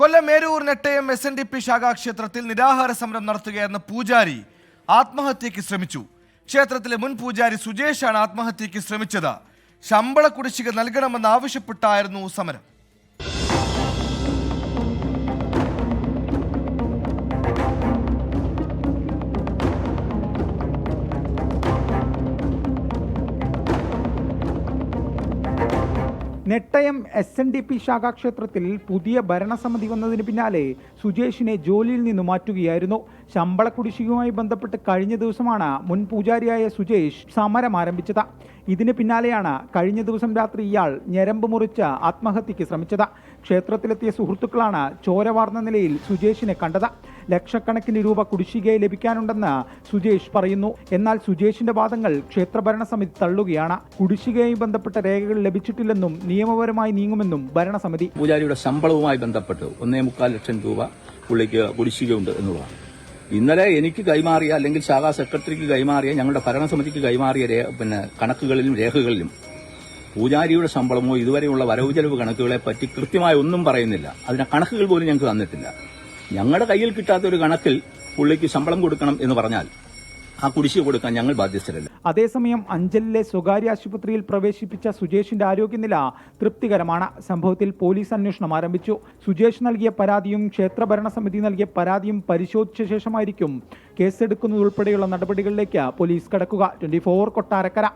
Kollam Meroor Nettayam S N D P ശാഖാക്ഷേത്രത്തിൽ നിരാഹാര സമരം നടത്തുകയായിരുന്ന പൂജാരി ആത്മഹത്യയ്ക്ക് ശ്രമിച്ചു. ക്ഷേത്രത്തിലെ മുൻ പൂജാരി സുജേഷാണ് ആത്മഹത്യയ്ക്ക് ശ്രമിച്ചത്. ശമ്പള കുടിശ്ശിക നൽകണമെന്ന് ആവശ്യപ്പെട്ടായിരുന്നു സമരം. Nettayam S N D P ശാഖാക്ഷേത്രത്തിൽ പുതിയ ഭരണസമിതി വന്നതിന് പിന്നാലെ സുജേഷിനെ ജോലിയിൽ നിന്ന് മാറ്റുകയായിരുന്നു. ശമ്പള കുടിശ്ശികയുമായി ബന്ധപ്പെട്ട് കഴിഞ്ഞ ദിവസമാണ് മുൻ പൂജാരിയായ സുജേഷ് സമരം ആരംഭിച്ചത്. ഇതിന് പിന്നാലെയാണ് കഴിഞ്ഞ ദിവസം രാത്രി ഇയാൾ ഞരമ്പ് മുറിച്ച് ആത്മഹത്യയ്ക്ക് ശ്രമിച്ചത്. ക്ഷേത്രത്തിലെത്തിയ സുഹൃത്തുക്കളാണ് ചോരവാർന്ന നിലയിൽ സുജേഷിനെ കണ്ടത്. ലക്ഷക്കണക്കിന് രൂപ കുടിശ്ശികയെ ലഭിക്കാനുണ്ടെന്ന് സുജേഷ് പറയുന്നു. എന്നാൽ സുജേഷിന്റെ വാദങ്ങൾ ക്ഷേത്രഭരണ സമിതി തള്ളുകയാണ്. കുടിശ്ശികയുമായി ബന്ധപ്പെട്ട രേഖകൾ ലഭിച്ചിട്ടില്ലെന്നും നിയമപരമായി നീങ്ങുമെന്നും ഭരണസമിതി. പൂജാരിയുടെ ശമ്പളവുമായി ബന്ധപ്പെട്ട് ഒന്നേ മുക്കാൽ ലക്ഷം രൂപ പുള്ളിക്ക് കുടിശ്ശികയുണ്ട് എന്നുള്ളതാണ്. ഇന്നലെ എനിക്ക് കൈമാറിയ അല്ലെങ്കിൽ ശാഖാ സെക്രട്ടറിക്ക് കൈമാറിയ ഞങ്ങളുടെ ഭരണസമിതിക്ക് കൈമാറിയ പിന്നെ കണക്കുകളിലും രേഖകളിലും പൂജാരിയുടെ ശമ്പളമോ ഇതുവരെയുള്ള വരവ് ചെലവ് കണക്കുകളെ പറ്റി കൃത്യമായി ഒന്നും പറയുന്നില്ല. അതിന് കണക്കുകൾ പോലും ഞങ്ങൾക്ക് തന്നിട്ടില്ല. ഞങ്ങളുടെ കയ്യിൽ കിട്ടാത്ത ഒരു കണക്കിൽ പുള്ളിക്ക് ശമ്പളം കൊടുക്കണം എന്ന് പറഞ്ഞാൽ ആ കുടിശ്ശിക കൊടുക്കാൻ ഞങ്ങൾ ബാധ്യസ്ഥരല്ല. അതേസമയം അഞ്ചലിലെ സ്വകാര്യ ആശുപത്രിയിൽ പ്രവേശിപ്പിച്ച സുജേഷിന്റെ ആരോഗ്യനില തൃപ്തികരമാണ്. സംഭവത്തിൽ പോലീസ് അന്വേഷണം ആരംഭിച്ചു. സുജേഷ് നൽകിയ പരാതിയും ക്ഷേത്ര ഭരണസമിതി നൽകിയ പരാതിയും പരിശോധിച്ച ശേഷമായിരിക്കും കേസെടുക്കുന്നതുൾപ്പെടെയുള്ള നടപടികളിലേക്ക് പോലീസ് കടക്കുക. ട്വന്റി കൊട്ടാരക്കര.